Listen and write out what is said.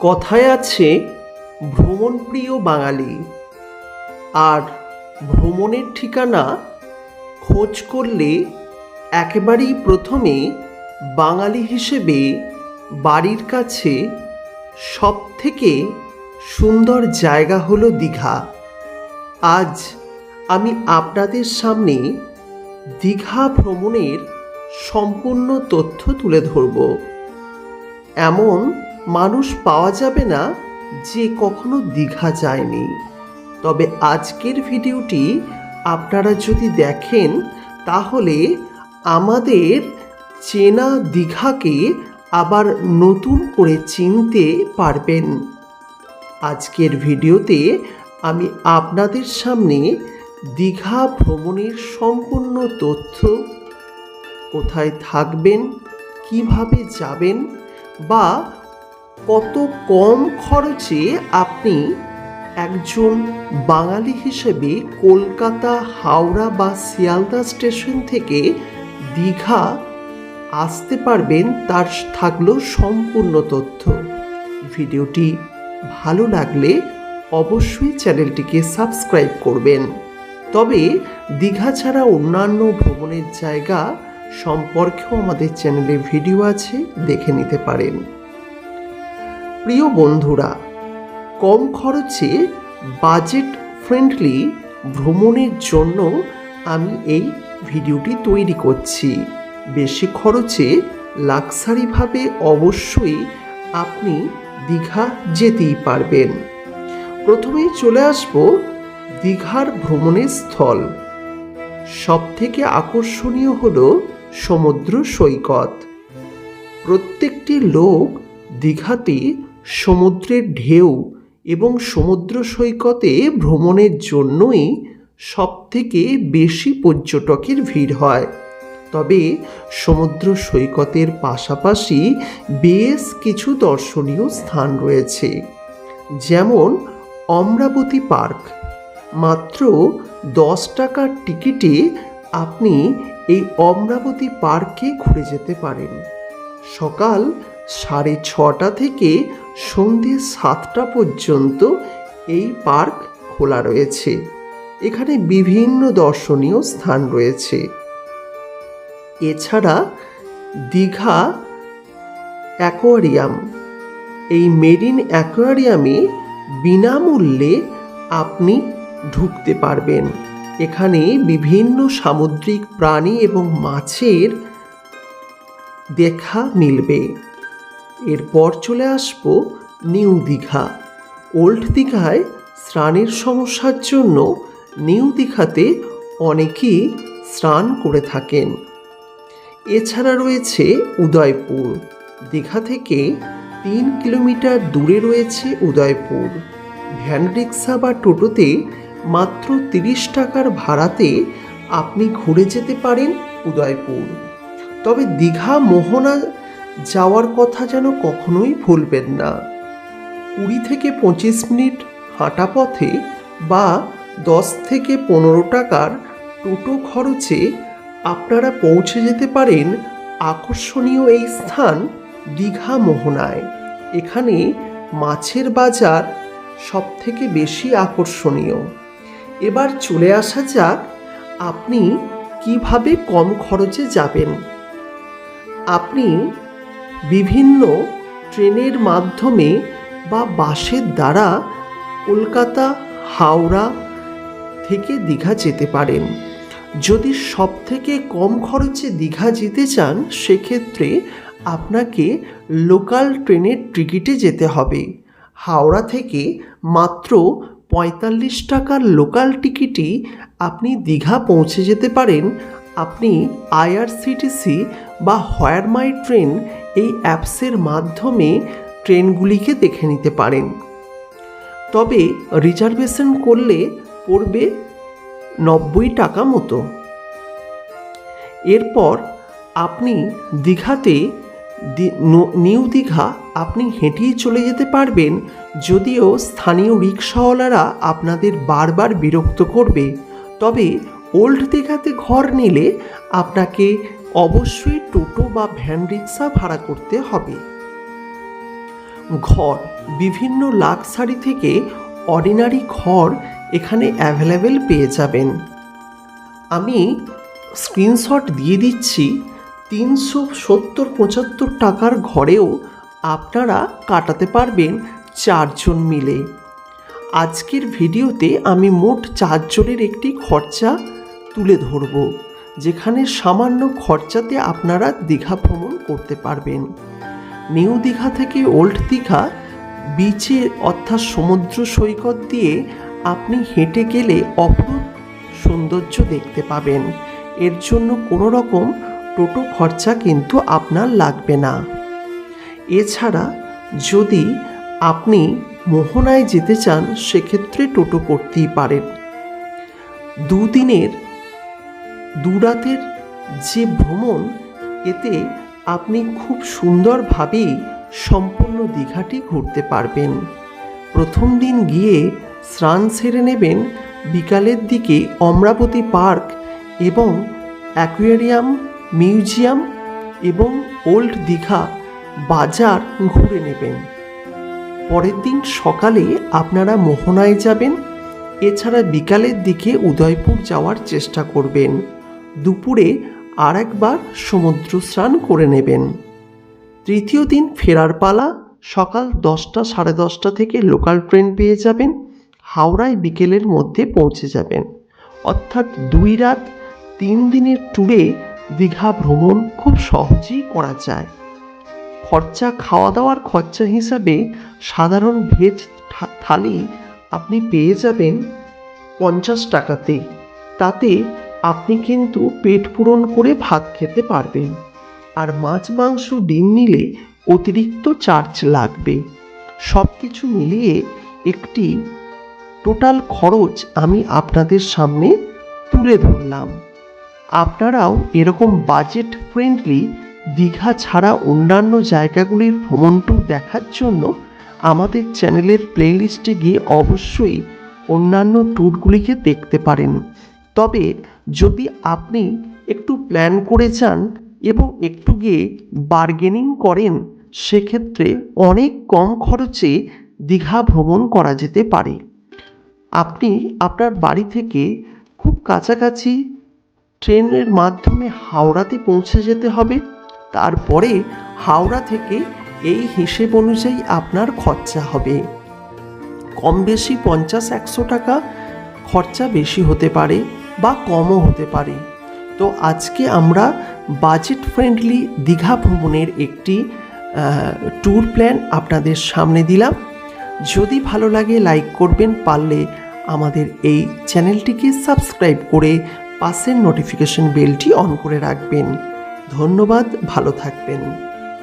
কথায় আছে, ভ্রমণপ্রিয় বাঙালি। আর ভ্রমণের ঠিকানা খোঁজ করলে একেবারেই প্রথমে বাঙালি হিসেবে বাড়ির কাছে সব থেকে সুন্দর জায়গা হলো দীঘা। আজ আমি আপনাদের সামনে দীঘা ভ্রমণের সম্পূর্ণ তথ্য তুলে ধরব। এমন মানুষ পাওয়া যাবে না যে কখনো দীঘা যায়নি। তবে আজকের ভিডিওটি আপনারা যদি দেখেন, তাহলে আমাদের চেনা দীঘাকে আবার নতুন করে চিনতে পারবেন। আজকের ভিডিওতে আমি আপনাদের সামনে দীঘা ভ্রমণের সম্পূর্ণ তথ্য, কোথায় থাকবেন, কীভাবে যাবেন বা কত কম খরচে আপনি একজন বাঙালি হিসেবে কলকাতা, হাওড়া বা শিয়ালদা স্টেশন থেকে দীঘা আসতে পারবেন, তার থাকল সম্পূর্ণ তথ্য। ভিডিওটি ভালো লাগলে অবশ্যই চ্যানেলটিকে সাবস্ক্রাইব করবেন। তবে দীঘা ছাড়া অন্যান্য ভ্রমণের জায়গা সম্পর্কেও আমাদের চ্যানেলে ভিডিও আছে, দেখে নিতে পারেন। প্রিয় বন্ধুরা, কম খরচে বাজেট ফ্রেন্ডলি ভ্রমণের জন্য আমি এই ভিডিওটি তৈরি করছি। বেশি খরচে লাক্সারিভাবে অবশ্যই আপনি দীঘা যেতেই পারবেন। প্রথমেই চলে আসব দীঘার ভ্রমণের স্থল। সব থেকে আকর্ষণীয় হল সমুদ্র সৈকত। প্রত্যেকটি লোক দীঘাতে সমুদ্রের ঢেউ এবং সমুদ্র সৈকতে ভ্রমণের জন্যই সবথেকে বেশি পর্যটকের ভিড় হয়। তবে সমুদ্র সৈকতের পাশাপাশি বেশ কিছু দর্শনীয় স্থান রয়েছে, যেমন অমরাবতী পার্ক। মাত্র দশ টাকার টিকিটে আপনি এই অমরাবতী পার্কে ঘুরে যেতে পারেন। সকাল সাড়ে ছটা থেকে সন্ধে সাতটা পর্যন্ত এই পার্ক খোলা রয়েছে। এখানে বিভিন্ন দর্শনীয় স্থান রয়েছে। এছাড়া দীঘা অ্যাকোয়ারিয়াম। এই মেরিন অ্যাকোয়ারিয়ামে বিনামূল্যে আপনি ঢুকতে পারবেন। এখানে বিভিন্ন সামুদ্রিক প্রাণী এবং মাছের দেখা মিলবে। এরপর চলে আসব নিউ দীঘা। ওল্ড দীঘায় স্নানের সমস্যার জন্য নিউ দীঘাতে অনেকেই স্নান করে থাকেন। এছাড়া রয়েছে উদয়পুর। দীঘা থেকে তিন কিলোমিটার দূরে রয়েছে উদয়পুর। ভ্যান রিক্সা বা টোটোতে মাত্র তিরিশ টাকার ভাড়াতে আপনি ঘুরে যেতে পারেন উদয়পুর। তবে দীঘা মোহনা যাওয়ার কথা যেন কখনোই ভুলবেন না। কুড়ি থেকে পঁচিশ মিনিট হাঁটা পথে বা দশ থেকে পনেরো টাকার টোটো খরচে আপনারা পৌঁছে যেতে পারেন আকর্ষণীয় এই স্থান দীঘা মোহনায়। এখানে মাছের বাজার সব থেকে বেশি আকর্ষণীয়। এবার চলে আসা যাক আপনি কীভাবে কম খরচে যাবেন। আপনি বিভিন্ন ট্রেনের মাধ্যমে বা বাসের দ্বারা কলকাতা, হাওড়া থেকে দীঘা যেতে পারেন। যদি সব থেকে কম খরচে দীঘা যেতে চান, সেক্ষেত্রে আপনাকে লোকাল ট্রেনের টিকিটে যেতে হবে। হাওড়া থেকে মাত্র পঁয়তাল্লিশ টাকার লোকাল টিকিটই আপনি দীঘা পৌঁছে যেতে পারেন। আপনি আইআরসিটিসি বা হোয়ার মাই ট্রেন এই অ্যাপসের মাধ্যমে ট্রেনগুলিকে দেখে নিতে পারেন। তবে রিজার্ভেশন করলে পড়বে নব্বই টাকা মতো। এরপর আপনি দীঘাতে নিউ দীঘা আপনি হেঁটেই চলে যেতে পারবেন, যদিও স্থানীয় রিক্সাওয়ালারা আপনাদের বারবার বিরক্ত করবে। তবে ওল্ড দীঘাতে ঘর নিলে আপনাকে অবশ্যই টোটো বা ভ্যান রিক্সা ভাড়া করতে হবে। ঘর, বিভিন্ন লাক্সারি থেকে অর্ডিনারি ঘর এখানে অ্যাভেলেবেল পেয়ে যাবেন। আমি স্ক্রিনশট দিয়ে দিচ্ছি, তিনশো সত্তর পঁচাত্তর টাকার ঘরেও আপনারা কাটাতে পারবেন চারজন মিলে। আজকের ভিডিওতে আমি মোট চারজনের একটি খরচা তুলে ধরব, যেখানে সামান্য খরচাতে আপনারা দীঘা ভ্রমণ করতে পারবেন। নিউ দীঘা থেকে ওল্ড দীঘা, বিচে অর্থাৎ সমুদ্র সৈকত দিয়ে আপনি হেঁটে গেলে অপরূপ সৌন্দর্য দেখতে পাবেন। এর জন্য কোনো রকম টোটো খরচা কিন্তু আপনার লাগবে না। এছাড়া যদি আপনি মোহনায় যেতে চান, সেক্ষেত্রে টোটো করতেই পারেন। দুদিনের দুরাতের যে ভ্রমণ, এতে আপনি খুব সুন্দরভাবেই সম্পূর্ণ দীঘাটি ঘুরতে পারবেন। প্রথম দিন গিয়ে স্নান সেরে নেবেন বিকালের দিকে অমরাবতী পার্ক এবং অ্যাকুয়ারিয়াম, মিউজিয়াম এবং ওল্ড দীঘা বাজার ঘুরে নেবেন। পরের দিন সকালে আপনারা মোহনায় যাবেন। এছাড়া বিকালের দিকে উদয়পুর যাওয়ার চেষ্টা করবেন। দুপুরে আর একবার সমুদ্র স্নান করে নেবেন। তৃতীয় দিন ফেরার পালা, সকাল দশটা সাড়ে দশটা থেকে লোকাল ট্রেন পেয়ে যাবেন, হাওড়ায় বিকেলের মধ্যে পৌঁছে যাবেন। অর্থাৎ দুই রাত, তিন দিনের ট্যুরে দীঘা ভ্রমণ খুব সহজেই করা যায়। খরচা খাওয়া দাওয়ার খরচা হিসাবে সাধারণ ভেজ থালি আপনি পেয়ে যাবেন পঞ্চাশ টাকাতে। তাতে আপনি কিন্তু পেট পূরণ করে ভাত খেতে পারবেন। আর মাছ, মাংস, ডিম নিলে অতিরিক্ত চার্জ লাগবে। সব কিছু মিলিয়ে একটি টোটাল খরচ আমি আপনাদের সামনে তুলে ধরলাম। আপনারাও এরকম বাজেট ফ্রেন্ডলি দীঘা ছাড়া অন্যান্য জায়গাগুলির ভ্রমণ দেখার জন্য আমাদের চ্যানেলের প্লেলিস্টে গিয়ে অবশ্যই অন্যান্য ট্যুরগুলিকে দেখতে পারেন। তবে যদি আপনি একটু প্ল্যান করে যান এবং একটু গিয়ে বার্গেনিং করেন, সেক্ষেত্রে অনেক কম খরচে দীঘা ভ্রমণ করা যেতে পারে। আপনি আপনার বাড়ি থেকে খুব কাছাকাছি ট্রেনের মাধ্যমে হাওড়াতে পৌঁছে যেতে হবে। তারপরে হাওড়া থেকে এই হিসেব অনুযায়ী আপনার খরচা হবে। কম বেশি পঞ্চাশ একশো টাকা খরচা বেশি হতে পারে। বা কমও হতে পারে। তো আজকে আমরা বাজেট ফ্রেন্ডলি দীঘা ভ্রমণের একটি ট্যুর প্ল্যান আপনাদের সামনে দিলাম। যদি ভালো লাগে লাইক করবেন, পারলে আমাদের এই চ্যানেলটিকে সাবস্ক্রাইব করে পাশের নোটিফিকেশন বেলটি অন করে রাখবেন। ধন্যবাদ, ভালো থাকবেন।